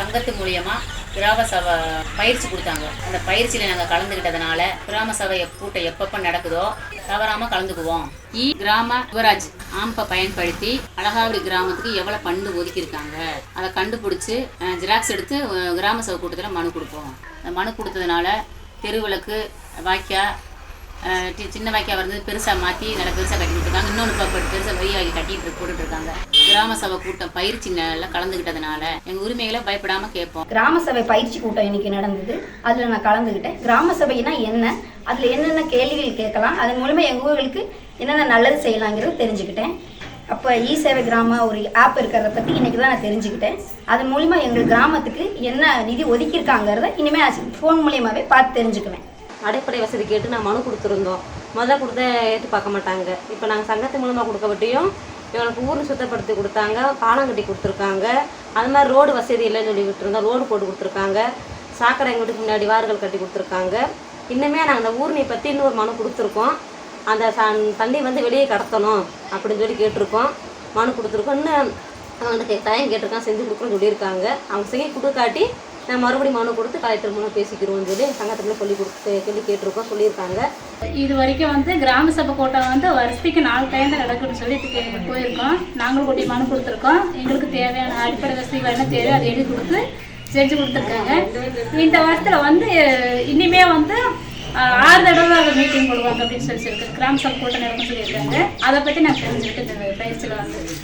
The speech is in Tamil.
சங்கத்து மூலியமா கிராம சபை பயிற்சி கொடுத்தாங்க. அந்த பயிற்சியில நாங்க கலந்துக்கிட்டதுனால கிராம சபை கூட்டம் எப்பப்ப நடக்குதோ தவறாம கலந்துக்குவோம். இ கிராம யுவராஜ் ஆம்பை பயன்படுத்தி அழகாவடி கிராமத்துக்கு எவ்வளவு பண்டு ஒதுக்கியிருக்காங்க? அதை கண்டுபிடிச்சு ஜெராக்ஸ் எடுத்து கிராம சபை கூட்டத்தில் மனு கொடுப்போம். அந்த மனு கொடுத்ததுனால தெருவிளக்கு வாய்க்கா சின்ன வாய்க்கா வந்து பெருசாக மாற்றி நல்லா பெருசாக கட்டிட்டு இருக்காங்க இன்னொன்று இப்போ பெருசாக பெரிய வாய்க்கு கட்டிட்டு போட்டுட்டு இருக்காங்க கிராம சபை கூட்டம் பயிற்சி எல்லாம் கலந்துக்கிட்டதுனால எங்கள் உரிமைகளை பயப்படாமல் கேட்போம். கிராம சபை பயிற்சி கூட்டம் இன்னைக்கு நடந்தது. அதில் நான் கலந்துக்கிட்டேன் கிராம சபைனா என்ன? அதில் என்னென்ன கேள்விகள் கேட்கலாம்? அதன் மூலமா எங்கள் ஊர்களுக்கு என்னென்ன நல்லது செய்யலாங்கிறது தெரிஞ்சுக்கிட்டேன். அப்போ இ சேவை கிராம ஒரு ஆப் இருக்கிறத பற்றி இன்னைக்கு தான் நான் தெரிஞ்சுக்கிட்டேன். அதன் மூலிமா எங்கள் கிராமத்துக்கு என்ன நிதி ஒதுக்கியிருக்காங்கிறத இனிமேல் ஃபோன் மூலியமாகவே பார்த்து தெரிஞ்சுக்குவேன். அடிப்படை வசதி கேட்டு நான் மனு கொடுத்துருந்தோம். முதல்ல கொடுத்த ஏற்று பார்க்க மாட்டாங்க. இப்போ நாங்கள் சங்கத்து மூலமாக கொடுக்கப்பட்டியும் எங்களுக்கு ஊர் சுத்தப்படுத்தி கொடுத்தாங்க பாலம் கட்டி கொடுத்துருக்காங்க. அது மாதிரி ரோடு வசதி இல்லைன்னு சொல்லி விட்டுருந்தோம். ரோடு போட்டு கொடுத்துருக்காங்க. சாக்கடை எங்கள் வீட்டுக்கு முன்னாடி வார்கள் கட்டி கொடுத்துருக்காங்க. இன்னுமே நாங்கள் அந்த ஊர்னியை பற்றி இன்னொரு மனு கொடுத்துருக்கோம். அந்த தண்ணி வந்து வெளியே கடத்தணும் அப்படின்னு சொல்லி கேட்டிருக்கோம். மனு கொடுத்துருக்கோம். இன்னும் அவங்கள்ட்ட டைம் கேட்டிருக்கான் செஞ்சு கொடுக்குறோன்னு சொல்லியிருக்காங்க. அவங்க செய்ய கொடுக்காட்டி நான் மறுபடியும் மனு கொடுத்து கலெக்டர் மூலம் பேசிக்கிறோம்னு சொல்லி சங்கத்தில் சொல்லி கொடுத்து சொல்லி கேட்டிருக்கோம் சொல்லியிருக்காங்க. இது வரைக்கும் வந்து கிராம சபை கூட்டம் வந்து வருஷத்துக்கு நாலு டைம் தான் நடக்குன்னு சொல்லி போயிருக்கோம். நாங்களும் கூட்டி மனு கொடுத்துருக்கோம். எங்களுக்கு தேவையான அடிப்படை வசதிகள் என்ன தேவையோ அதை எழுதி கொடுத்து செஞ்சு கொடுத்துருக்காங்க. இந்த வாரத்தில் வந்து இனிமே வந்து ஆறு தடவை மீட்டிங் போடுவாங்க அப்படின்னு சொல்லி சொல்லியிருக்கு கிராம சபை கூட்டம் நடக்கும் சொல்லியிருக்காங்க. அதை பற்றி நான் தெரிஞ்சுக்கிட்டு இந்த பயிற்சியில் வந்து